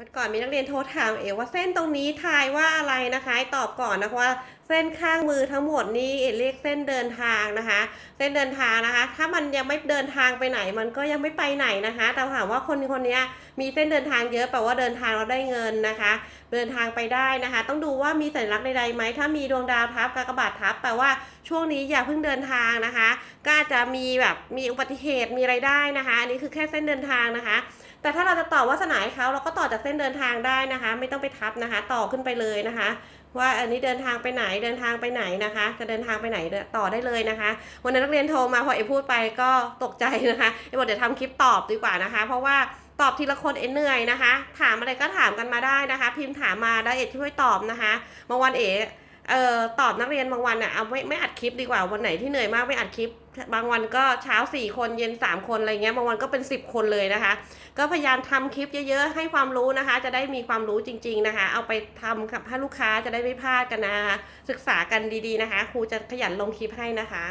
วันก่อนมีนักเรียนโทรถามเอว่าเส้นตรงนี้ทายว่าอะไรนะคะตอบก่อนนะคะว่าเส้นข้างมือทั้งหมดนี้เอเรียกเส้นเดินทางนะคะ เส้นเดินทางนะคะ ถ้ามันยังไม่เดินทางไปไหน มันก็ยังไม่ไปไหนนะคะแต่ถามว่าคนคนนี้มีเส้นเดินทางเยอะแปลว่าเดินทางเราได้เงินนะคะ เดินทางไปได้นะคะ ต้องดูว่ามีสัญลักษณ์ใดๆไหมถ้ามีดวงดาวทับกากบาททับแปลว่าช่วงนี้อย่าเพิ่งเดินทางนะคะ ก็จะมีแบบมีอุบัติเหตุมีอะไรได้นะคะอันนี้คือแค่เส้นเดินทางนะคะ แต่ถ้าเราจะต่อวาสนาให้เขาเราก็ต่อจากเส้นเดินทางได้นะคะ ไม่ต้องไปทับนะคะ ต่อขึ้นไปเลยนะคะ ว่าอันนี้เดินทางไปไหนเดินทางไปไหนนะคะ จะเดินทางไปไหนต่อได้เลยนะคะ วันนั้นนักเรียนโทรมาพอเอพูดไปก็ตกใจนะคะเอบอกเดี๋ยวทำคลิปตอบดีกว่านะคะ เพราะว่าตอบทีละคนเอ็นเหนื่อยนะคะ ถามอะไรก็ถามกันมาได้นะคะ พิมพ์ถามมาได้วเอช่วยตอบนะคะบางวันเอ๋ เอ่อตอบนักเรียนบางวันอะเอาไม่ไม่อัดคลิปดีกว่าวันไหนที่เหนื่อยมากไม่อัดคลิป บางวันก็เช้าสี่คนเย็นสามคนอะไรเงี้ยบางวันก็เป็นสิบคนเลยนะคะ ก็พยายามทำคลิปเยอะๆให้ความรู้นะคะ จะได้มีความรู้จริง ๆนะคะ เอาไปทำกับให้ลูกค้าจะได้ไม่พลาดกันนะคะศึกษากันดีๆนะคะ ครูจะขยันลงคลิปให้นะคะ